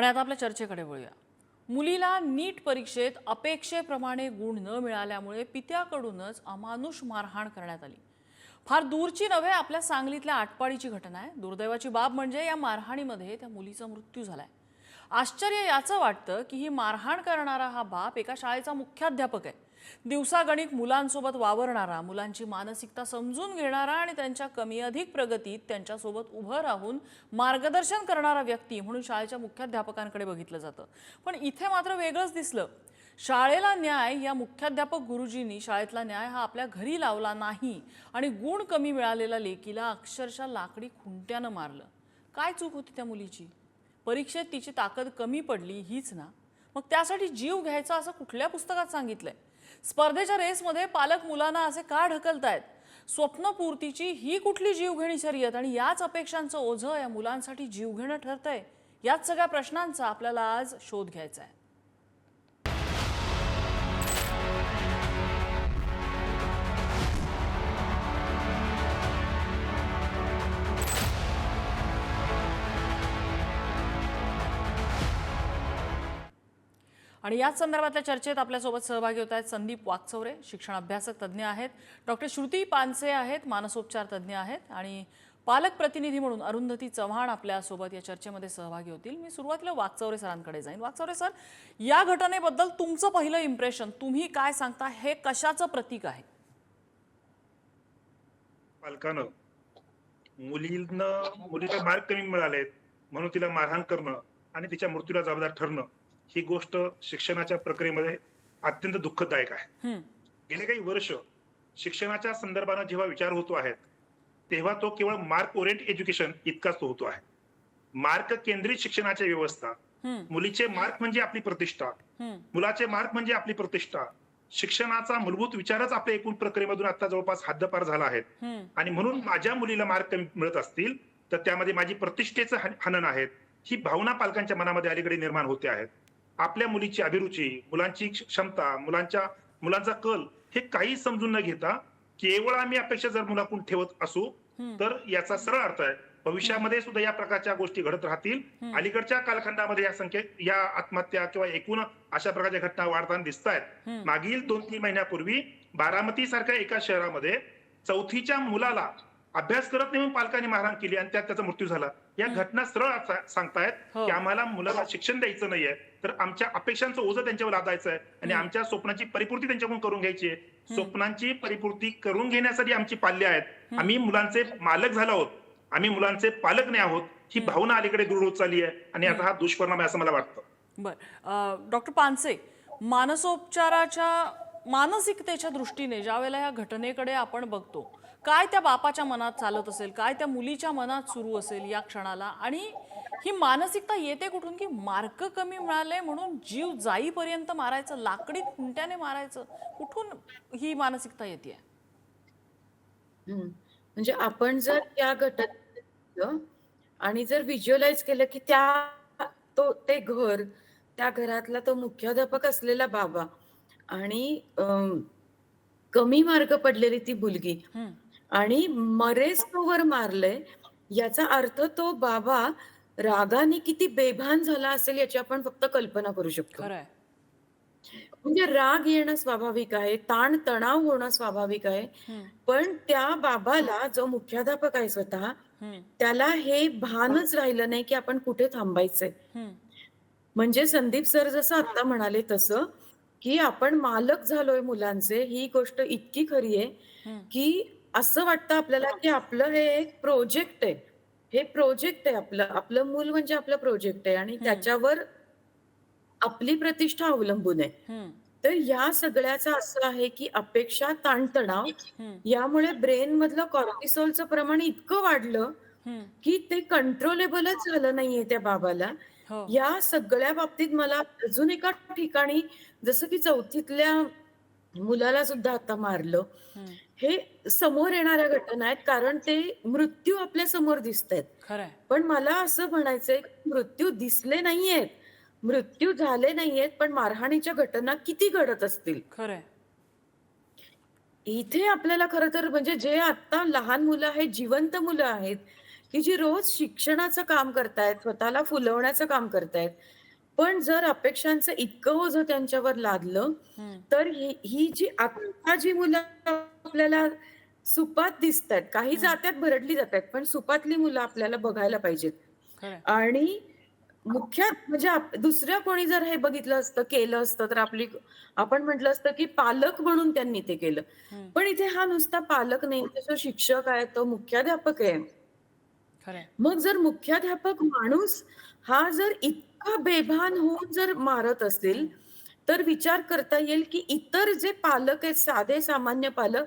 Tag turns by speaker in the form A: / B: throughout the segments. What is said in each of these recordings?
A: आणि आता आपल्या चर्चेकडे वळूया. मुलीला नीट परीक्षेत अपेक्षेप्रमाणे गुण न मिळाल्यामुळे पित्याकडूनच अमानुष मारहाण करण्यात आली. फार दूरची नव्हे आपल्या सांगलीतल्या आटपाडीची घटना आहे. दुर्दैवाची बाब म्हणजे या मारहाणीमध्ये त्या मुलीचा मृत्यू झालाय. आश्चर्य याचं वाटतं की ही मारहाण करणारा हा बाप एका शाळेचा मुख्याध्यापक आहे. दिवसागणिक मुलांसोबत वावरणारा मुलांची मानसिकता समजून घेणारा आणि त्यांच्या कमी अधिक प्रगतीत त्यांच्यासोबत उभं राहून मार्गदर्शन करणारा व्यक्ती म्हणून शाळेच्या मुख्याध्यापकांकडे बघितलं जातं. पण इथे मात्र वेगळंच दिसलं. शाळेला न्याय या मुख्याध्यापक गुरुजींनी शाळेतला न्याय हा आपल्या घरी लावला नाही आणि गुण कमी मिळालेल्या लेकीला अक्षरशः लाकडी खुंट्यानं मारलं. काय चूक होती त्या मुलीची? परीक्षेत तिची ताकद कमी पडली हीच ना? मग त्यासाठी जीव घ्यायचा असं कुठल्या पुस्तकात सांगितलंय? स्पर्धेच्या रेसमध्ये पालक मुलांना असे का ढकलतायत? स्वप्नपूर्तीची ही कुठली जीवघेणी शर्यत आणि याच अपेक्षांचं ओझं या मुलांसाठी जीवघेणं ठरतंय? याच सगळ्या प्रश्नांचा आपल्याला आज शोध घ्यायचा आहे आणि याच संदर्भातल्या चर्चेत आपल्यासोबत सहभागी होत आहेत संदीप वाकचौरे शिक्षण अभ्यासक तज्ज्ञ आहेत. डॉक्टर श्रुती पानसे आहेत मानसोपचार तज्ज्ञ आहेत आणि पालक प्रतिनिधी म्हणून अरुंधती चव्हाण आपल्यासोबत या चर्चेमध्ये सहभागी होतील. मी सुरुवातीला वाकचौरे सरांकडे जाईन. वाकचौरे सर या घटनेबद्दल तुमचं पहिलं इम्प्रेशन तुम्ही काय सांगता? हे कशाचं प्रतीक आहे?
B: पालकानं मुलीनं मुलीला मार्क कमी मिळालेत म्हणून तिला मारहाण करणं आणि तिच्या मृत्यूला जबाबदार ठरणं. ही गोष्ट शिक्षणाच्या प्रक्रियेमध्ये अत्यंत दुःखदायक आहे. गेले काही वर्ष शिक्षणाच्या संदर्भानं जेव्हा विचार होतो आहे तेव्हा तो केवळ मार्क ओरिएंट एज्युकेशन इतकाच तो होतो आहे. मार्क केंद्रित शिक्षणाची व्यवस्था मुलीचे मार्क म्हणजे आपली प्रतिष्ठा मुलाचे मार्क म्हणजे आपली प्रतिष्ठा शिक्षणाचा मूलभूत विचारच आपल्या एकूण प्रक्रियेमधून आता जवळपास हद्दपार झाला आहे. आणि म्हणून माझ्या मुलीला मार्क मिळत असतील तर त्यामध्ये माझी प्रतिष्ठेचं हन- हनन आहेत ही भावना पालकांच्या मनामध्ये अलीकडे निर्माण होते आहेत. आपल्या मुलीची अभिरुची मुलांची क्ष- क्षमता मुलांच्या मुलांचा कल हे काही समजून न घेता केवळ आम्ही अपेक्षा जर मुलाकडून ठेवत असू. तर याचा सरळ अर्थ आहे भविष्यामध्ये सुद्धा या प्रकारच्या गोष्टी घडत राहतील. अलीकडच्या कालखंडामध्ये या संख्येत या आत्महत्या किंवा एकूण अशा प्रकारच्या घटना वाढताना दिसत आहेत. मागील दोन तीन महिन्यापूर्वी बारामती सारख्या एका शहरामध्ये चौथीच्या मुलाला अभ्यास करत नाही म्हणून पालकांनी मारहाण केली आणि त्यात त्याचा मृत्यू झाला. या घटना सरळ सांगतायत
A: हो.
B: की आम्हाला मुलाला शिक्षण द्यायचं नाहीये. तर आमच्या अपेक्षांचं ओझं त्यांच्यावर लादायचं आहे आणि. आमच्या स्वप्नाची परिपूर्ती त्यांच्याकडून करून घ्यायची आहे. स्वप्नांची परिपूर्ती करून घेण्यासाठी आमची पाल्य आहेत. आम्ही मुलांचे मालक झालो आहोत. आम्ही मुलांचे पालक नाही आहोत. ही भावना अलीकडे दृढ होत चालली आहे आणि आता हा दुष्परिणाम आहे असं मला वाटतं.
A: बर. डॉक्टर पानसे मानसोपचाराच्या मानसिकतेच्या दृष्टीने ज्या वेळेला या घटनेकडे आपण बघतो काय त्या बापाच्या मनात चालत असेल? काय त्या मुलीच्या मनात सुरू असेल या क्षणाला? आणि ही मानसिकता येते कुठून की मार्क कमी मिळाले म्हणून जीव जाईपर्यंत मारायचं लाकडी खुंट्याने मारायचं? कुठून ही मानसिकता येते.
C: म्हणजे आपण जर त्या घटनेत आणि जर व्हिज्युअलाइज केलं की त्या तो ते घर त्या घरातला तो मुख्याध्यापक असलेला बाबा आणि कमी मार्क पडलेली ती मुलगी आणि मरेच तोवर मारलंय याचा अर्थ तो बाबा रागाने किती बेभान झाला असेल याची आपण फक्त कल्पना करू शकतो. म्हणजे राग येणं स्वाभाविक आहे ताण तणाव होणं स्वाभाविक आहे पण त्या बाबाला जो मुख्याध्यापक आहे स्वतः त्याला हे भानच राहिलं नाही की आपण कुठे थांबायचंय. म्हणजे संदीप सर जसं आता म्हणाले तसं की आपण मालक झालोय मुलांचे ही गोष्ट इतकी खरी आहे. की असं वाटतं आपल्याला की आपलं हे एक प्रोजेक्ट आहे. हे प्रोजेक्ट आहे आपलं. आपलं मूल म्हणजे आपलं प्रोजेक्ट आहे आणि त्याच्यावर आपली प्रतिष्ठा अवलंबून आहे. तर या सगळ्याचं असं आहे की अपेक्षा ताणतणाव यामुळे ब्रेन मधलं कॉर्टिसॉलचं प्रमाण इतकं वाढलं. की ते कंट्रोलेबलच झालं नाहीये त्या बाबाला.
A: हो.
C: या सगळ्या बाबतीत मला अजून एका ठिकाणी जसं की चौथीतल्या मुलाला सुद्धा आता मारलं. हे. समोर येणाऱ्या घटना आहेत कारण ते मृत्यू आपल्यासमोर दिसत आहेत पण मला असं म्हणायचंय मृत्यू दिसले नाहीयेत. मृत्यू झाले नाहीयेत पण मारहाणीच्या घटना किती घडत असतील?
A: खरंय.
C: इथे आपल्याला खरं तर म्हणजे जे आता लहान मुलं आहेत जिवंत मुलं आहेत की जी रोज शिक्षणाचं काम करतायत स्वतःला फुलवण्याचं काम करतायत पण जर अपेक्षांचं इतकं ओझं त्यांच्यावर लादलं. तर ही ही जी आता जी मुलं आपल्याला सुपात दिसत आहेत काही. जात्यात भरडली जात आहेत पण सुपातली मुलं आपल्याला बघायला पाहिजेत. आणि मुख्य म्हणजे दुसऱ्या कोणी जर हे बघितलं असतं केलं असतं तर आपली आपण म्हटलं असतं की पालक म्हणून त्यांनी ते केलं. पण इथे हा नुसता पालक नाही तो शिक्षक आहे तो मुख्याध्यापक आहे. मग जर मुख्याध्यापक माणूस हा जर इतका बेभान होऊन जर मारत असेल तर विचार करता येईल की इतर जे पालक आहेत साधे सामान्य पालक.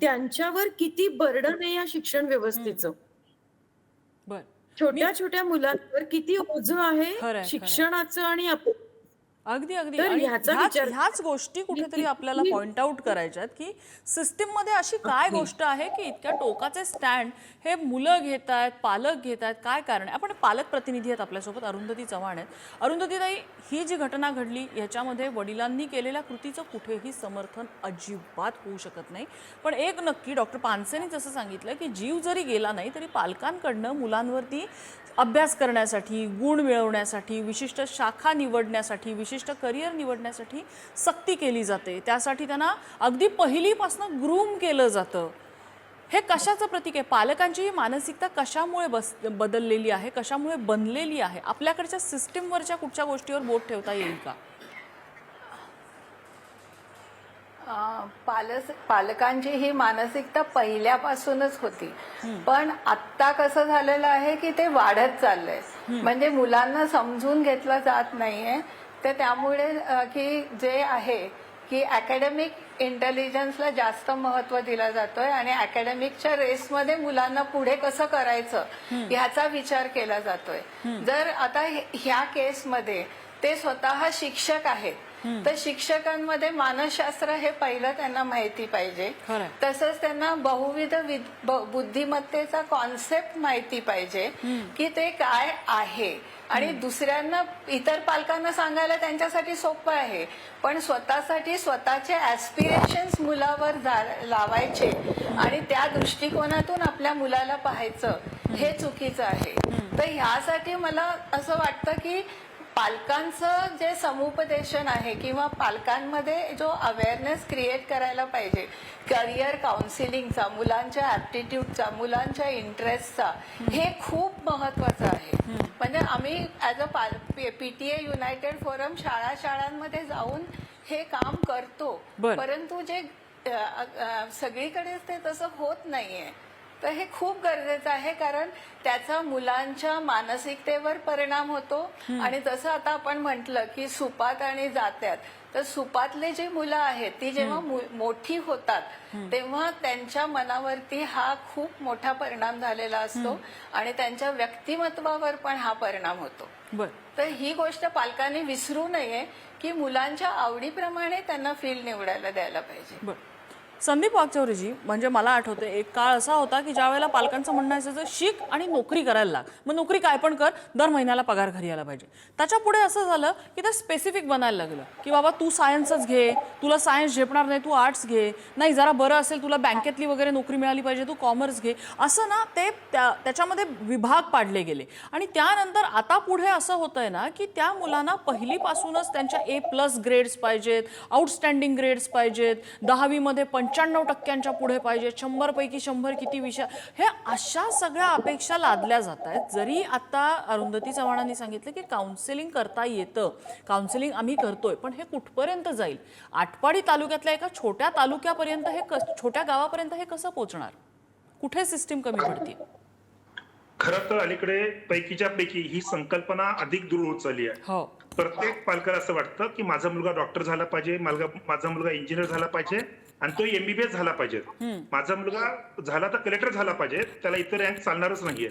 C: त्यांच्यावर किती बर्डन आहे या शिक्षण व्यवस्थेचं छोट्या छोट्या मुलांवर किती ओझं आहे. शिक्षणाचं आणि अप-
A: अगदी अगदी.
C: ह्याचा
A: गोष्टी कुठेतरी आपल्याला पॉइंट आउट करायच्यात की सिस्टीममध्ये अशी काय. गोष्ट आहे की इतक्या टोकाचे स्टँड हे मुलं घेत आहेत पालक घेत आहेत काय कारण आहे? आपण पालक प्रतिनिधी आहेत आपल्यासोबत अरुंधती चव्हाण आहेत. अरुंधती ताई ही जी घटना घडली ह्याच्यामध्ये वडिलांनी केलेल्या कृतीचं कुठेही समर्थन अजिबात होऊ शकत नाही. पण एक नक्की डॉक्टर पानसेनी जसं सांगितलं की जीव जरी गेला नाही तरी पालकांकडनं मुलांवरती अभ्यास करण्यासाठी गुण मिळवण्यासाठी विशिष्ट शाखा निवडण्यासाठी विशिष्ट करिअर निवडण्यासाठी सक्ती केली जाते. त्यासाठी त्यांना अगदी पहिलीपासून ग्रूम केलं जातं. हे कशाचं प्रतीक आहे? पालकांची ही मानसिकता कशामुळे बस बदललेली आहे? कशामुळे बनलेली आहे? आपल्याकडच्या सिस्टीमवरच्या कुठच्या गोष्टीवर बोट ठेवता येईल का?
D: पालस पालकांची ही मानसिकता पहिल्यापासूनच होती. पण आत्ता कसं झालेलं आहे की ते वाढत चाललंय. म्हणजे मुलांना समजून घेतलं जात नाहीये. तर त्यामुळे की जे आहे की अकॅडमिक इंटेलिजन्सला जास्त महत्त्व दिलं जातोय आणि अकॅडमिकच्या रेसमध्ये मुलांना पुढे कसं करायचं ह्याचा विचार केला जातोय. जर आता ह्या केसमध्ये ते स्वतः शिक्षक आहेत तर शिक्षकांमध्ये मानसशास्त्र हे पहिलं त्यांना माहिती पाहिजे. तसंच त्यांना बहुविध बुद्धिमत्तेचा कॉन्सेप्ट माहिती पाहिजे की ते काय आहे. आणि दुसऱ्यांना इतर पालकांना सांगायला त्यांच्यासाठी सोपं आहे. पण स्वतःसाठी स्वतःचे ऍस्पिरेशन्स मुलावर लावायचे आणि त्या दृष्टिकोनातून आपल्या मुलाला पाहायचं हे चुकीचं आहे. तर ह्यासाठी मला असं वाटतं की पालकांचं जे समुपदेशन आहे किंवा पालकांमध्ये जो अवेअरनेस क्रिएट करायला पाहिजे करिअर काउन्सिलिंगचा मुलांच्या ऍप्टिट्यूडचा मुलांच्या इंटरेस्टचा हे खूप महत्वाचं आहे. म्हणजे आम्ही as a PTA united forum शाळा शाळांमध्ये जाऊन हे काम करतो. परंतु जे अ, अ, सगळीकडे ते तसं होत नाहीये. तर हे खूप गरजेचं आहे कारण त्याचा मुलांच्या मानसिकतेवर परिणाम होतो. आणि जसं आता आपण म्हटलं की सुपात आणि जात्यात तर सुपातले जी मुलं आहेत ती जेव्हा मोठी होतात तेव्हा त्यांच्या मनावरती हा खूप मोठा परिणाम झालेला असतो आणि त्यांच्या व्यक्तिमत्वावर पण हा परिणाम होतो. तर ही गोष्ट पालकांनी विसरू नये की मुलांच्या आवडीप्रमाणे त्यांना फील्ड निवडायला द्यायला पाहिजे.
A: संदीप वागचौरीजी म्हणजे मला आठवते एक काळ असा होता की ज्या वेळेला पालकांचं म्हणणं असायचं शिक आणि नोकरी करायला लाग. मग नोकरी काय पण कर दर महिन्याला पगार घरी आला पाहिजे. त्याच्या पुढे असं झालं की ते स्पेसिफिक बनायला लागलं की बाबा तू सायन्सच घे तुला सायन्स झेपणार नाही तू आर्ट्स घे नाही जरा बरं असेल तुला बँकेतली वगैरे नोकरी मिळाली पाहिजे तू कॉमर्स घे. असं ना ते त्या त्याच्यामध्ये विभाग पाडले गेले. आणि त्यानंतर आता पुढे असं होतंय ना की त्या मुलांना पहिलीपासूनच त्यांच्या ए प्लस ग्रेड्स पाहिजेत आउटस्टँडिंग ग्रेड्स पाहिजेत दहावीमध्ये पंच पंच्याण्णव टक्क्यांच्या पुढे पाहिजेत शंभर पैकी शंभर किती विषय? हे अशा सगळ्या अपेक्षा लादल्या जात आहेत. जरी आता अरुंधती चव्हाणांनी सांगितलं की काउन्सिलिंग करता येतं. काउन्सिलिंग आम्ही करतोय पण हे कुठपर्यंत जाईल? आटपाडी तालुक्यातल्या एका छोट्या तालुक्यापर्यंत हे कस छोट्या गावापर्यंत हे कसं पोहोचणार कुठे सिस्टीम कमी पडते
B: खरं तर अलीकडे पैकीच्या पैकी ही संकल्पना अधिक दूर होत चालली आहे.
A: हो.
B: प्रत्येक पालकाला असं वाटतं की माझा मुलगा डॉक्टर झाला पाहिजे माझा मुलगा इंजिनियर झाला पाहिजे. आणि तो एमबीबीएस झाला पाहिजे. माझा मुलगा झाला तर कलेक्टर झाला पाहिजे. त्याला इतर रँक चालणारच नाहीये.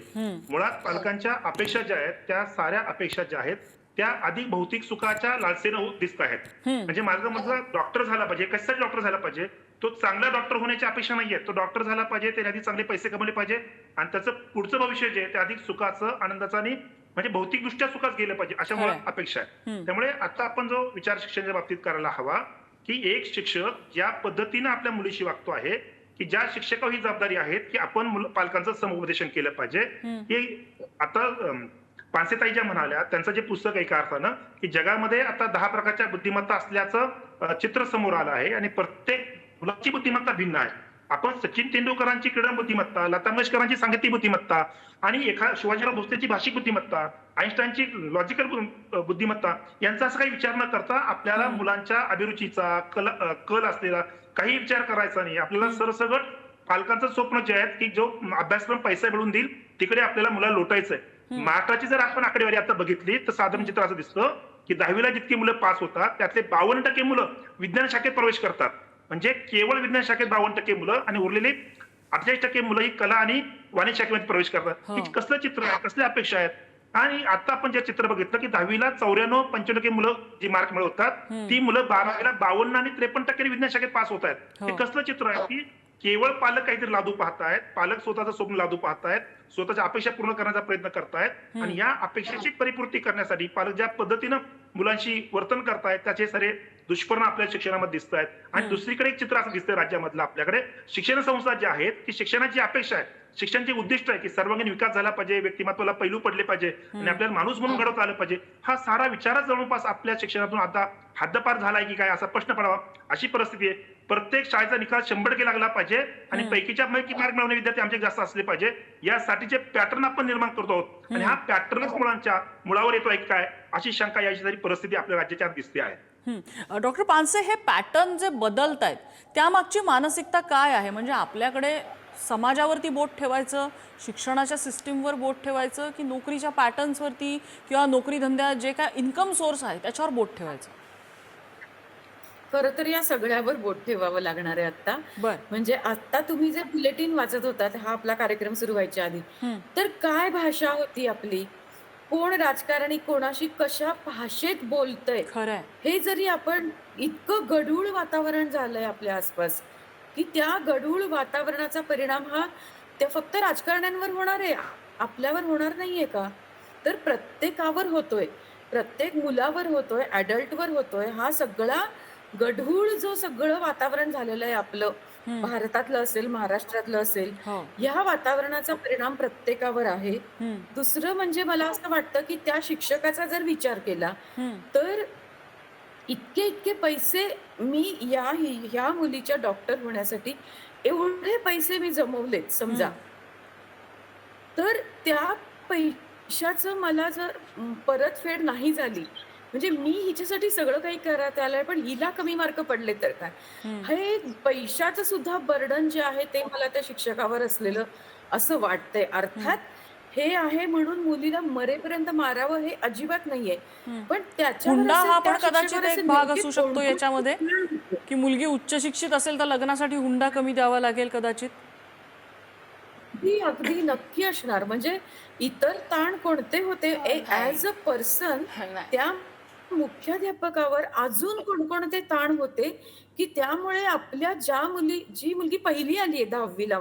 B: मुळात पालकांच्या अपेक्षा ज्या आहेत त्या साऱ्या अपेक्षा ज्या आहेत त्या अधिक भौतिक सुखाच्या लालसेनं दिसत आहेत. म्हणजे माझा मुलगा डॉक्टर झाला पाहिजे कशासाठी डॉक्टर झाला पाहिजे? तो चांगला डॉक्टर होण्याची अपेक्षा नाहीये. तो डॉक्टर झाला पाहिजे त्याने आधी चांगले पैसे कमवले पाहिजे आणि त्याचं पुढचं भविष्य जे आहे ते अधिक सुखाचं आनंदाचं आणि म्हणजे भौतिकदृष्ट्या सुखात गेलं पाहिजे अशा. मुळात अपेक्षा आहे. त्यामुळे आता आपण जो विचार शिक्षणाच्या बाबतीत करायला हवा की एक शिक्षक ज्या पद्धतीने आपल्या मुलीशी वागतो आहे की ज्या शिक्षकावर ही जबाबदारी आहे की आपण पालकांचं समुपदेशन केलं पाहिजे. हे आता पानसेताई ज्या म्हणाल्या त्यांचं जे पुस्तक एका अर्थानं की जगामध्ये आता दहा प्रकारच्या बुद्धिमत्ता असल्याचं चित्र समोर आलं आहे आणि प्रत्येक मुलाची बुद्धिमत्ता भिन्न आहे. आपण सचिन तेंडुलकरांची क्रीडा बुद्धिमत्ता लता मंगेशकरांची सांगीतिक बुद्धिमत्ता आणि एका शिवाजीराव भोसलेची भाषिक बुद्धिमत्ता आईन्स्टाईनची लॉजिकल बुद्धिमत्ता यांचा असं काही विचार न करता आपल्याला मुलांच्या अभिरुचीचा कल कल असलेला काही विचार करायचा नाही. आपल्याला सरसगट पालकांचं स्वप्न जे आहे की जो अभ्यासक्रम पैसे मिळून देईल तिकडे आपल्याला मुलं लोटायचंय. महाराष्ट्राची जर आपण आकडेवारी आता बघितली तर साधारण चित्र असं दिसतं की दहावीला जितकी मुलं पास होतात त्यातले बावन्न टक्के मुलं विज्ञान शाखेत प्रवेश करतात. म्हणजे केवळ विज्ञान शाखेत बावन्न टक्के मुलं आणि उरलेले अठ्ठेचाळीस टक्के मुलं ही कला आणि वाणिज्य शाखेमध्ये प्रवेश करतात.
A: हो.
B: कसलं चित्र आहे कसल्या अपेक्षा आहेत? आणि आता आपण जे चित्र बघितलं की दहावीला चौऱ्याण्णव पंच्याण्णव टक्के मुलं जी मार्क मिळवतात ती मुलं बारावीला बावन्न आणि त्रेपन्न टक्के विज्ञान शाखेत पास होत आहेत.
A: हो.
B: हे कसलं चित्र आहे की केवळ पालक काहीतरी लादू पाहतायत पालक स्वतःचं स्वप्न लादू पाहतायत स्वतःच्या अपेक्षा पूर्ण करण्याचा प्रयत्न करतायत आणि या अपेक्षेची परिपूर्ती करण्यासाठी पालक ज्या पद्धतीनं मुलांशी वर्तन करतायत त्याचे सारे दुष्परिणाम आपल्या शिक्षणामध्ये दिसत आहेत आणि दुसरीकडे एक चित्र असं दिसतंय राज्यामधलं आपल्याकडे. शिक्षण संस्था ज्या आहेत की शिक्षणाची अपेक्षा आहे. शिक्षणाचे उद्दिष्ट आहे की सर्वांगीण विकास झाला पाहिजे व्यक्तिमत्वाला पैलू पडले पाहिजे आणि आपल्याला माणूस म्हणून घडवता आलं पाहिजे. हा सारा विचारच जवळपास आपल्या शिक्षणातून आता हद्दपार झालाय की काय असा प्रश्न पडावा अशी परिस्थिती आहे. प्रत्येक शाळेचा निकाल शंभर टक्के लागला पाहिजे आणि पैकीच्या पैकी मार्क मिळवणे विद्यार्थी आमचे जास्त असले पाहिजे. यासाठीचे पॅटर्न आपण निर्माण करतो आहोत. आणि हा पॅटर्नच मुलांच्या मुळावर येतोय की काय अशी शंका याची तरी परिस्थिती आपल्या राज्याच्या दिसते आहे.
A: डॉक्टर पानसे हे पॅटर्न जे बदलत आहेत त्यामागची मानसिकता काय आहे? म्हणजे आपल्याकडे समाजावरती बोट ठेवायचं शिक्षणाच्या सिस्टीमवर बोट ठेवायचं की नोकरीच्या पॅटर्न्सवरती किंवा नोकरी धंद्यात जे काय इन्कम सोर्स आहे त्याच्यावर बोट ठेवायचं?
C: खरं तर या सगळ्यावर बोट ठेवावं लागणार आहे आता
A: बर.
C: म्हणजे आता तुम्ही जे बुलेटिन वाचत होतात हा आपला कार्यक्रम सुरू व्हायच्या आधी. तर काय भाषा होती आपली? कोण राजकारणी कोणाशी कशा भाषेत बोलतय? हे जरी आपण इतकं गढूळ वातावरण झालंय आपल्या आसपास की त्या गढूळ वातावरणाचा परिणाम हा त्या फक्त राजकारण्यांवर होणार आहे. आपल्यावर होणार नाहीये का? तर प्रत्येकावर होतोय. प्रत्येक मुलावर होतोय अडल्टवर होतोय. हा सगळा गढूळ जो सगळं वातावरण झालेलं आहे आपलं भारतातलं असेल महाराष्ट्रातलं असेल
A: हो.
C: या वातावरणाचा परिणाम प्रत्येकावर आहे. दुसरं म्हणजे मला असं वाटतं की त्या शिक्षकाचा जर विचार केला. तर इतके इतके पैसे मी या ह्या मुलीच्या डॉक्टर होण्यासाठी एवढे पैसे मी जमवलेत समजा. तर त्या पैशाचं मला जर परतफेड नाही झाली म्हणजे मी हिच्यासाठी सगळं काही करत आलंय पण हिला कमी मार्क पडले तर काय? हे पैशाचं सुद्धा बर्डन जे आहे ते मला त्या शिक्षकावर असलेलं असं वाटतंय. अर्थात हे आहे म्हणून मुलीला मरेपर्यंत मारावं हे अजिबात नाहीये. पण त्याच्यावर
A: हुंडा हा पण कदाचित एक भाग असू शकतो याच्यामध्ये की मुलगी उच्च शिक्षित असेल तर लग्नासाठी हुंडा कमी द्यावा लागेल कदाचित?
C: अगदी अगदी नक्की असणार. म्हणजे इतर ताण कोणते होते? As a person. त्या मुख्याध्यापकावर अजून कोणकोणते ताण होते की त्यामुळे आपल्या ज्या मुली जी मुलगी पहिली आली आहे दहावीला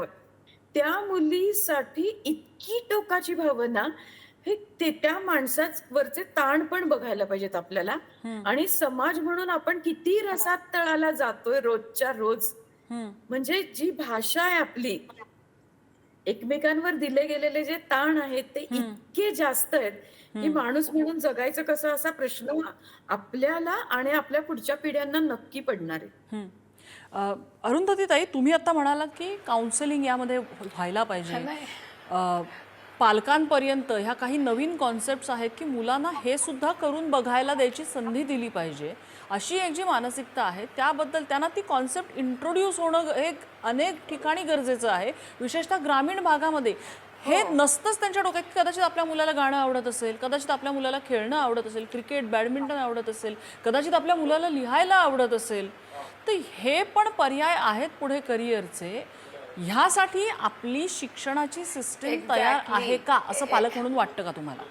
C: त्या मुलीसाठी इतकी टोकाची भावना हे ते त्या माणसावरचे ताण पण बघायला पाहिजेत आपल्याला. आणि समाज म्हणून आपण किती रसात तळाला जातोय रोजच्या रोज. म्हणजे जी भाषा आहे आपली एकमेकांवर दिले गेलेले जे ताण आहेत ते इतके जास्त आहेत. की माणूस म्हणून जगायचं कसं असा प्रश्न आपल्याला आणि आपल्या पुढच्या पिढ्यांना नक्की पडणार आहे.
A: अरुंधती ताई तुम्ही आता म्हणालात की काउन्सिलिंग यामध्ये व्हायला पाहिजे. पालकांपर्यंत ह्या काही नवीन कॉन्सेप्ट आहेत की मुलांना हे सुद्धा करून बघायला द्यायची संधी दिली पाहिजे. अशी एक जी मानसिकता आहे त्याबद्दल त्यांना ती कॉन्सेप्ट इंट्रोड्यूस होणं एक अनेक ठिकाणी गरजेचं आहे. विशेषतः ग्रामीण भागामध्ये हे नसतंच त्यांच्या डोक्यात की कदाचित आपल्या मुलाला गाणं आवडत असेल कदाचित आपल्या मुलाला खेळणं आवडत असेल क्रिकेट बॅडमिंटन आवडत असेल कदाचित आपल्या मुलाला लिहायला आवडत असेल. तर हे पण पर्याय आहेत पुढे करिअरचे. ह्यासाठी आपली शिक्षणाची सिस्टीम तयार. आहे का असं पालक म्हणून वाटतं का तुम्हाला?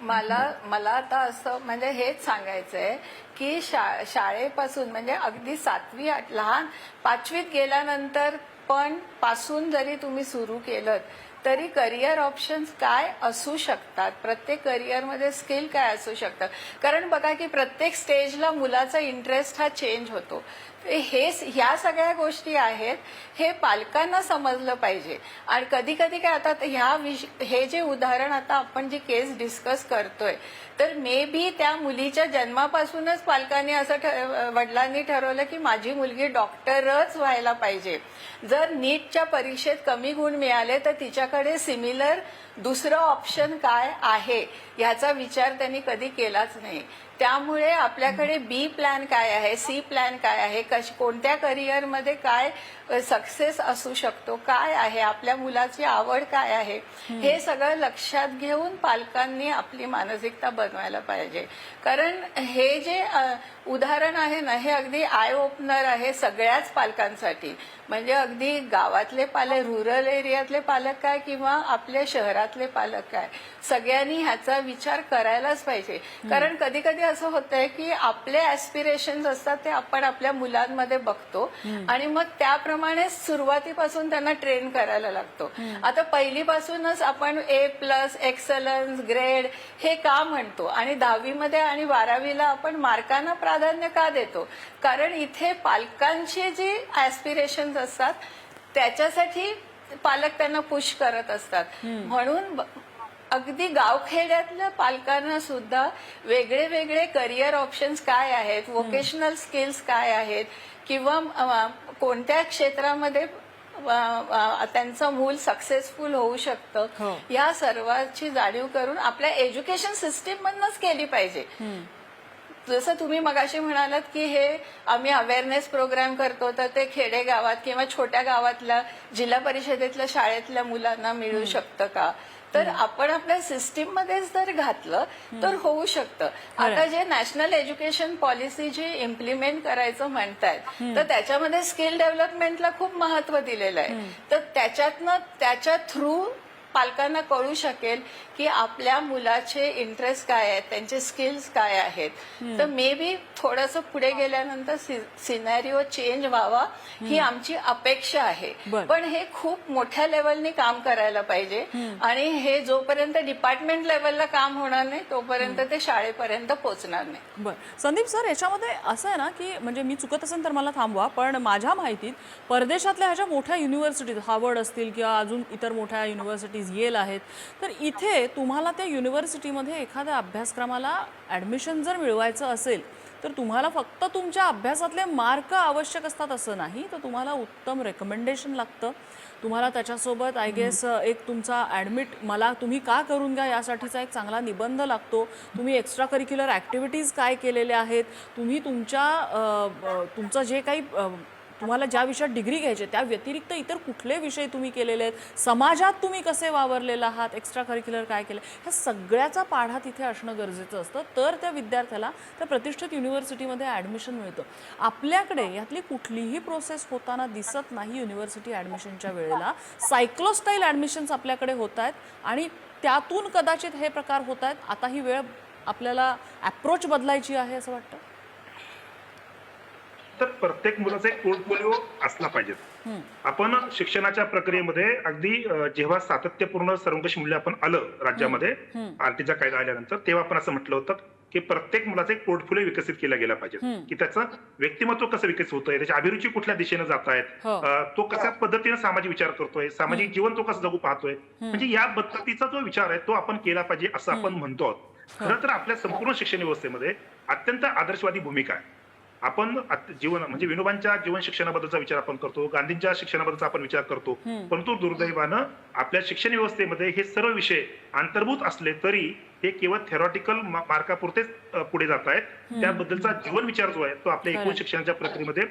D: मला मला आता असं म्हणजे हेच सांगायचं आहे की शा शाळेपासून म्हणजे अगदी सातवी लहान पाचवीत गेल्यानंतर पण पासून जरी तुम्ही सुरू केलं तरी करिअर ऑप्शन्स काय असू शकतात? प्रत्येक करिअरमध्ये स्किल काय असू शकतात? कारण बघा की प्रत्येक स्टेजला मुलाचा इंटरेस्ट हा चेंज होतो. हे ह्या सगळ्या गोष्टी आहेत हे पालकांना समजलं पाहिजे. आणि कधी कधी काय आता ह्या विष हे जे उदाहरण आता आपण जी केस डिस्कस करतोय तर मे बी त्या मुलीच्या जन्मापासूनच पालकांनी असं ठर वडिलांनी ठरवलं की माझी मुलगी डॉक्टरच व्हायला पाहिजे. जर नीटच्या परीक्षेत कमी गुण मिळाले तर तिच्याकडे सिमिलर दुसरं ऑप्शन काय आहे? ह्याचा विचार त्यांनी कधी केलाच नाही. त्यामुळे आपल्याकडे बी प्लॅन काय आहे सी प्लॅन काय आहे कश कोणत्या करिअरमध्ये काय सक्सेस असू शकतो काय आहे आपल्या मुलाची आवड काय आहे हे सगळं लक्षात घेऊन पालकांनी आपली मानसिकता बनवायला पाहिजे. कारण हे जे उदाहरण आहे ना हे अगदी आय ओपनर आहे सगळ्याच पालकांसाठी. म्हणजे अगदी गावातले पालक रुरल एरियातले पालक काय किंवा आपल्या शहरातले पालक काय सगळ्यांनी ह्याचा विचार करायलाच पाहिजे. कारण कधी कधी असं होतंय की आपले ऍस्पिरेशन असतात ते आपण आपल्या मुलांमध्ये बघतो. आणि मग त्याप्रमाणे सुरुवातीपासून त्यांना ट्रेन करायला लागतो. आता पहिलीपासूनच आपण ए प्लस एक्सलन्स ग्रेड हे का म्हणतो? आणि दहावीमध्ये आणि बारावीला आपण मार्कांना प्राधान्य का देतो? कारण इथे पालकांची जी ऍस्पिरेशन असतात त्याच्यासाठी पालक त्यांना पुश करत असतात. म्हणून अगदी गावखेड्यातल्या पालकांना सुद्धा वेगळे वेगळे करिअर ऑप्शन्स काय आहेत? वोकेशनल स्किल्स काय आहेत? किंवा कोणत्या क्षेत्रामध्ये त्यांचं मूल सक्सेसफुल होऊ
A: हो.
D: शकतं या सर्वांची जाणीव करून आपल्या एज्युकेशन सिस्टीम मधनच केली पाहिजे. जसं तुम्ही मगाशी म्हणालात की हे आम्ही अवेअरनेस प्रोग्राम करतो तर ते खेडेगावात किंवा छोट्या गावातल्या जिल्हा परिषदेतल्या शाळेतल्या मुलांना मिळू शकतं का? तर आपण आपल्या सिस्टीम मध्येच जर घातलं तर होऊ शकतं. आता जे नॅशनल एज्युकेशन पॉलिसी जी इम्प्लिमेंट करायचं म्हणतायत तर त्याच्यामध्ये स्किल डेव्हलपमेंटला खूप महत्त्व दिलेलं आहे. तर त्याच्यातनं त्याच्या थ्रू पालकांना कळू शकेल की आपल्या मुलाचे इंटरेस्ट काय आहेत त्यांचे स्किल्स काय आहेत. तर मे बी थोडंसं पुढे गेल्यानंतर सिनॅरिओ चेंज व्हावा ही आमची अपेक्षा आहे. पण हे खूप मोठ्या लेवलनी काम करायला पाहिजे. आणि हे जोपर्यंत डिपार्टमेंट लेवलला काम होणार नाही तोपर्यंत ते शाळेपर्यंत पोहोचणार नाही.
A: बरं. संदीप सर याच्यामध्ये असं आहे ना की म्हणजे मी चुकत असेल तर मला थांबवा पण माझ्या माहितीत परदेशातल्या ह्या ज्या मोठ्या युनिव्हर्सिटीज हार्वर्ड असतील किंवा अजून इतर मोठ्या युनिव्हर्सिटीज येल आहेत. तर इथे तुम्हाला त्या युनिव्हर्सिटीमध्ये एखाद्या अभ्यासक्रमाला ॲडमिशन जर मिळवायचं असेल तर तुम्हाला फक्त तुमच्या अभ्यासातले मार्क आवश्यक असतात असं नाही. तर तुम्हाला उत्तम रेकमेंडेशन लागतं. तुम्हाला त्याच्यासोबत आय गेस एक तुमचा ॲडमिट मला तुम्ही का करून घ्या यासाठीचा एक चांगला निबंध लागतो. तुम्ही एक्स्ट्रा करिक्युलर ॲक्टिव्हिटीज काय केलेल्या आहेत? तुम्ही तुमच्या तुमचं जे काही तुम्हाला ज्या विषयात डिग्री घ्यायची त्या व्यतिरिक्त इतर कुठले विषय तुम्ही केलेले आहेत? समाजात तुम्ही कसे वावरलेला आहात? एक्स्ट्रा करिक्युलर काय केलं? ह्या सगळ्याचा पाढा तिथे असणं गरजेचं असतं. तर त्या विद्यार्थ्याला त्या प्रतिष्ठित युनिव्हर्सिटीमध्ये ॲडमिशन मिळतं. आपल्याकडे यातली कुठलीही प्रोसेस होताना दिसत नाही युनिव्हर्सिटी ॲडमिशनच्या वेळेला. सायक्लोस्टाईल ॲडमिशन्स आपल्याकडे होत आहेत आणि त्यातून कदाचित हे प्रकार होत आहेत. आता ही वेळ आपल्याला ॲप्रोच बदलायची आहे असं वाटतं?
B: तर प्रत्येक मुलाचा एक पोर्टफोलिओ असला पाहिजे. आपण शिक्षणाच्या प्रक्रियेमध्ये अगदी जेव्हा सातत्यपूर्ण सर्वंकष मूल्य आपण आलं राज्यामध्ये आरटीचा कायदा आल्यानंतर तेव्हा आपण असं म्हटलं होतं की प्रत्येक मुलाचा एक पोर्टफोलिओ विकसित केला गेला पाहिजे. की त्याचं व्यक्तिमत्व कसं विकसित होतंय त्याची अभिरुची कुठल्या दिशेने जात आहेत
A: हो.
B: तो कशा पद्धतीने सामाजिक विचार करतोय सामाजिक जीवन तो कसं जगू पाहतोय म्हणजे या पद्धतीचा जो विचार आहे तो आपण केला पाहिजे असं आपण म्हणतो खरं तर आपल्या संपूर्ण शिक्षण व्यवस्थेमध्ये अत्यंत आदर्शवादी भूमिका आहे. आपण जीवन म्हणजे विनोबांच्या जीवन शिक्षणाबद्दलचा विचार आपण करतो गांधींच्या शिक्षणाबद्दलचा आपण विचार करतो परंतु दुर्दैवानं आपल्या शिक्षण व्यवस्थेमध्ये हे सर्व विषय अंतर्भूत असले तरी हे केवळ थेरॉटिकल मार्कापुरतेच पुढे जात आहेत. त्याबद्दलचा जीवन विचार जो आहे तो आपल्या एकूण शिक्षणाच्या प्रक्रियेमध्ये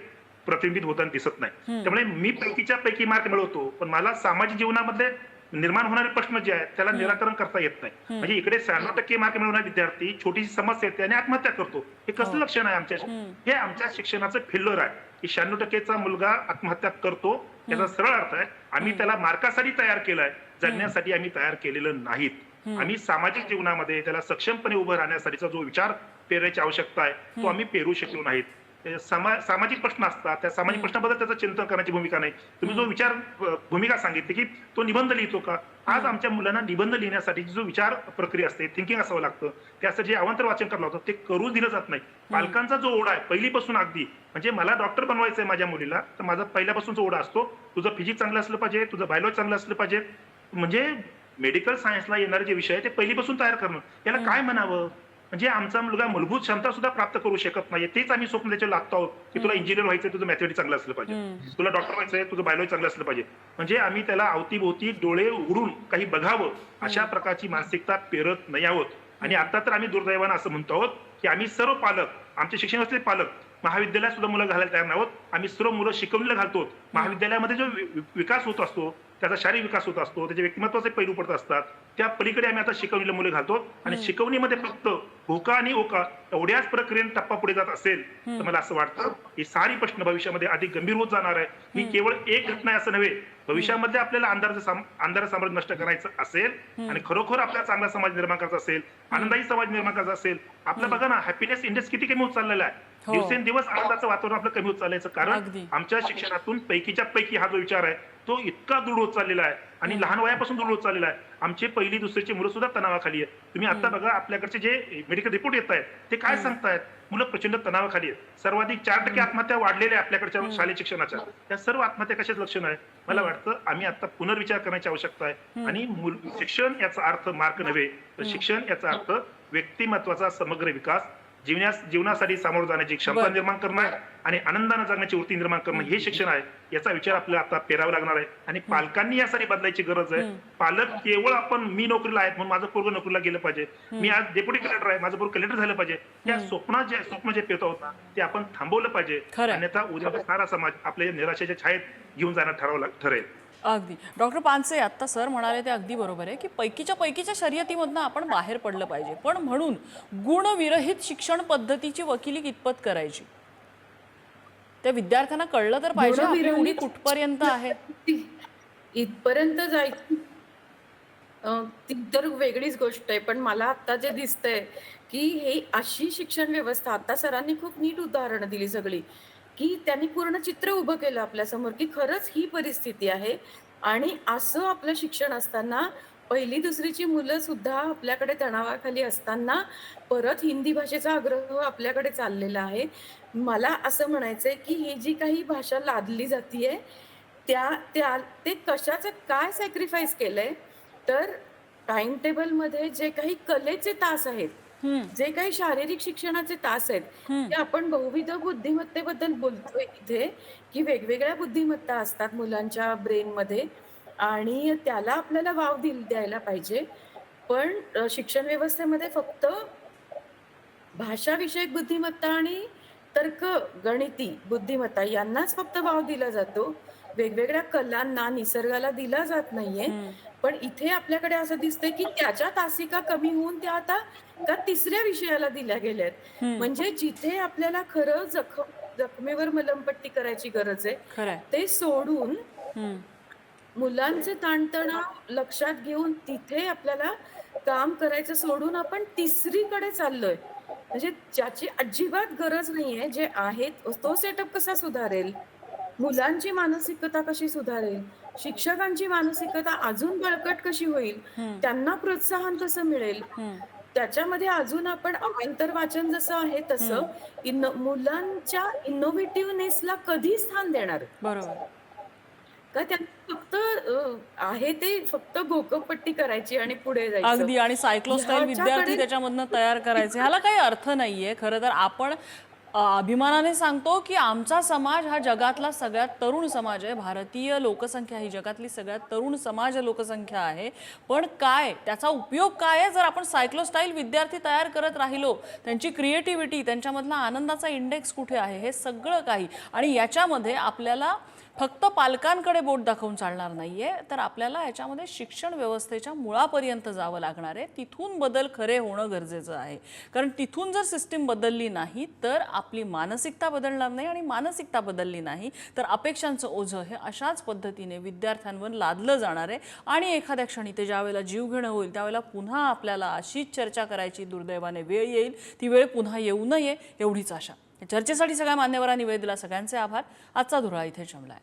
B: प्रतिबिंबित होताना दिसत नाही. त्यामुळे मी पैकीच्या पैकी मार्क मिळवतो पण मला सामाजिक जीवनामधले निर्माण होणारे प्रश्न जे आहेत त्याला निराकरण करता येत नाही. म्हणजे इकडे शहाण्णव टक्के मार्क मिळवणारा विद्यार्थी छोटीशी समस्या येते आणि आत्महत्या करतो. हे कसलं लक्षण आहे आमच्या हे. आमच्या शिक्षणाचं फेल्युअर आहे. की शहाण्णव टक्केचा मुलगा आत्महत्या करतो. याचा सरळ अर्थ आहे आम्ही त्याला मार्कासाठी तयार केलाय. जगण्यासाठी आम्ही तयार केलेलं नाहीत. आम्ही सामाजिक जीवनामध्ये त्याला सक्षमपणे उभं राहण्यासाठीचा जो विचार पेरायची आवश्यकता आहे तो आम्ही पेरू शकलो नाहीत. समा सामाजिक प्रश्न असतात. त्या सामाजिक प्रश्नाबद्दल त्याचं चिंतन करण्याची भूमिका नाही. तुम्ही जो विचार भूमिका सांगितली की तो निबंध लिहितो का? आज आमच्या मुलांना निबंध लिहिण्यासाठी जो विचार प्रक्रिया असते थिंकिंग असावं लागतं. त्याचं जे अवांतर वाचन करावं लागतं ते करूच दिलं जात नाही. पालकांचा जो ओढा आहे पहिलीपासून अगदी म्हणजे मला डॉक्टर बनवायचंय माझ्या मुलीला तर माझा पहिल्यापासूनचा ओढा असतो तुझं फिजिक्स चांगलं असलं पाहिजे तुझं बायोलॉजी चांगलं असलं पाहिजे. म्हणजे मेडिकल सायन्सला येणारे जे विषय आहे ते पहिलीपासून तयार करणं. याला काय म्हणावं? म्हणजे आमचा मुलगा मूलभूत क्षमता सुद्धा प्राप्त करू शकत नाही तेच आम्ही स्वप्न त्याच्यावर लागतो आहोत की तुला इंजिनियर व्हायचंय तुझं मॅथमॅटिक्स चांगलं असलं पाहिजे. तुला डॉक्टर व्हायचंय तुझं बायोलॉजी चांगलं असलं पाहिजे. म्हणजे आम्ही त्याला अवतीभोवती डोळे उघडून काही बघावं अशा प्रकारची मानसिकता पेरत नाही आहोत. आणि आता तर आम्ही दुर्दैवानं असं म्हणतो आहोत की आम्ही सर्व पालक आमचे शिक्षण व्यवस्थेचे पालक महाविद्यालयात सुद्धा मुलं घालायला तयार नाही आहोत आम्ही सर्व मुलं शिकवलेलं घालतो महाविद्यालयामध्ये जो विकास होत असतो त्याचा शारीरिक विकास होत असतो त्याचे व्यक्तिमत्वाचे पैलू पडत असतात. त्या पलीकडे आम्ही आता शिकवलेले मुलं घालतो आणि शिकवणीमध्ये फक्त होका आणि ओका एवढ्याच प्रक्रियेने टप्पा पुढे जात असेल तर मला असं वाटतं ही सारी प्रश्न भविष्यामध्ये अधिक गंभीर होत जाणार आहे. ही केवळ एक घटना आहे असं नव्हे भविष्यामध्ये आपल्याला अंधाराचं अंधार साम्राज्य नष्ट करायचं असेल आणि खरोखर आपला चांगला समाज निर्माण करायचा असेल आनंदायी समाज निर्माण करायचा असेल आपलं बघा ना हॅपीनेस इंडेक्स किती कमी होत चाललेला आहे.
A: हो.
B: दिवसेंदिवस आनंदाचं वातावरण आपलं कमी होत चालल्याचं कारण. आमच्या शिक्षणातून पैकीच्या पैकी हा जो विचार आहे तो इतका दूर होत चाललेला आहे आणि लहान वयापासून दूर होत चाललेला आहे. आमचे पहिली दुसरीची मुलं सुद्धा तणावाखाली आहेत. तुम्ही आता बघा आपल्याकडचे जे मेडिकल रिपोर्ट येत आहेत ते काय सांगतायत? मुलं प्रचंड तणावाखाली आहेत. सर्वाधिक चार टक्के आत्महत्या वाढलेल्या आपल्याकडच्या शालेय शिक्षणाच्या. त्या सर्व आत्महत्या कशाच लक्षण आहे मला वाटतं आम्ही आता पुनर्विचार करण्याची आवश्यकता आहे. आणि मूल शिक्षण याचा अर्थ मार्ग नव्हे. तर शिक्षण याचा अर्थ व्यक्तिमत्वाचा समग्र विकास. जीवनास जीवनासाठी सामोरं जाण्याची क्षमता. निर्माण करणं आणि आनंदानं जगण्याची वृत्ती निर्माण करणं हे शिक्षण आहे. याचा विचार आपल्याला आता पेरावा लागणार आहे. आणि पालकांनी यासाठी बदलायची गरज आहे. पालक केवळ आपण मी नोकरीला आहेत म्हणून माझं पोरग नोकरीला गेलं पाहिजे. मी आज डेप्युटी कलेक्टर आहे. माझं पोरग कलेक्टर झालं पाहिजे. त्या स्वप्नात जे स्वप्न जे पेरतो होता ते आपण थांबवलं पाहिजे. अन्यथा उद्या बसणारा समाज आपल्या निराशेच्या छायेत घेऊन जाणं ठरावं लाग- ठरेल.
A: अगदी. डॉक्टर पानसे आत्ता सर म्हणाले ते अगदी बरोबर आहे की पैकीच्या पैकीच्या शर्यतीमधनं आपण बाहेर पडलं पाहिजे. पण म्हणून गुणविरहित शिक्षण पद्धतीची वकिली कितपत करायची? त्या विद्यार्थ्यांना कळलं तर पाहिजे कुठपर्यंत आहे
C: इथपर्यंत जायची ती तर वेगळीच गोष्ट आहे. पण मला आता जे दिसतंय की हे अशी शिक्षण व्यवस्था आता सरांनी खूप नीट उदाहरणं दिली सगळी. की त्यांनी पूर्ण चित्र उभं केलं आपल्यासमोर की खरंच ही परिस्थिती आहे. आणि असं आपलं शिक्षण असताना पहिली दुसरीची मुलं सुद्धा आपल्याकडे तणावाखाली असताना परत हिंदी भाषेचा आग्रह आपल्याकडे चाललेला आहे. मला असं म्हणायचंय की ही जी काही भाषा लादली जातीये त्या त्या ते कशाचं काय सॅक्रिफाईस केलंय? तर टाइम टेबलमध्ये जे काही कलेचे तास आहेत
A: हम्म,
C: जे काही शारीरिक शिक्षणाचे तास आहेत
A: हम्म.
C: ते आपण बहुविध बुद्धिमत्तेबद्दल बोलतोय इथे की वेगवेगळ्या बुद्धिमत्ता असतात मुलांच्या ब्रेन मध्ये आणि त्याला आपल्याला वाव दिल द्यायला पाहिजे. पण अ, शिक्षण व्यवस्थेमध्ये फक्त भाषाविषयक बुद्धिमत्ता आणि तर्क गणिती बुद्धिमत्ता यांनाच फक्त वाव दिला जातो. वेगवेगळ्या कलांना निसर्गाला दिला जात नाहीये. पण इथे आपल्याकडे असं दिसतंय की त्याच्या तासिका कमी होऊन त्या आता का तिसऱ्या विषयाला दिल्या गेल्यात. म्हणजे जिथे आपल्याला खरं जखम जखमेवर मलमपट्टी करायची गरज आहे ते सोडून मुलांचे ताणतणाव लक्षात घेऊन तिथे आपल्याला काम करायचं सोडून आपण तिसरीकडे चाललोय. म्हणजे ज्याची अजिबात गरज नाहीये जे आहेत तो सेटअप कसा सुधारेल? मुलांची मानसिकता कशी सुधारेल? शिक्षकांची मानसिकता अजून बळकट कशी होईल? त्यांना प्रोत्साहन कसं मिळेल. त्याच्यामध्ये अजून आपण अवांतर वाचन जसं आहे तसं इनो- मुलांच्या इनोव्हेटिव्हनेसला कधी स्थान देणार?
A: बरोबर.
C: का त्यांना फक्त आहे ते फक्त घोकपट्टी करायची आणि पुढे जायचं?
A: अगदी. आणि सायक्लोस्टाईल विद्यार्थी त्याच्यामधनं तयार करायचे. ह्याला काही अर्थ नाहीये. खरं तर आपण अभिमानाने सांगतो की आमचा समाज हा जगातला सगळ्यात तरुण समाज आहे. भारतीय लोकसंख्या ही जगातली सगळ्यात तरुण समाज लोकसंख्या आहे. पण काय? त्याचा उपयोग काय आहे? जर आपण सायक्लोस्टाईल विद्यार्थी तयार करत राहिलो त्यांची क्रिएटिव्हिटी त्यांच्यामधला आनंदाचा इंडेक्स कुठे आहे? हे सगळं काही. आणि याच्यामध्ये आपल्याला फक्त पालकांकडे बोट दाखवून चालणार नाही आहे तर आपल्याला याच्यामध्ये शिक्षण व्यवस्थेच्या मुळापर्यंत जावं लागणार आहे. तिथून बदल खरे होणं गरजेचं आहे. कारण तिथून जर सिस्टीम बदलली नाही तर आपली मानसिकता बदलणार नाही आणि मानसिकता बदलली नाही तर अपेक्षांचं ओझं हे अशाच पद्धतीने विद्यार्थ्यांवर लादलं जाणार आहे. आणि एखाद्या क्षणी ते ज्यावेळेला जीव घेणं होईल त्यावेळेला पुन्हा आपल्याला अशीच चर्चा करायची दुर्दैवाने वेळ येईल ती वेळ पुन्हा येऊ नये एवढीच आशा. चर्चेसाठी सगळ्या मान्यवरांनी वेळ दिला. सगळ्यांचे आभार. आजचा धुरा इथे जमलाय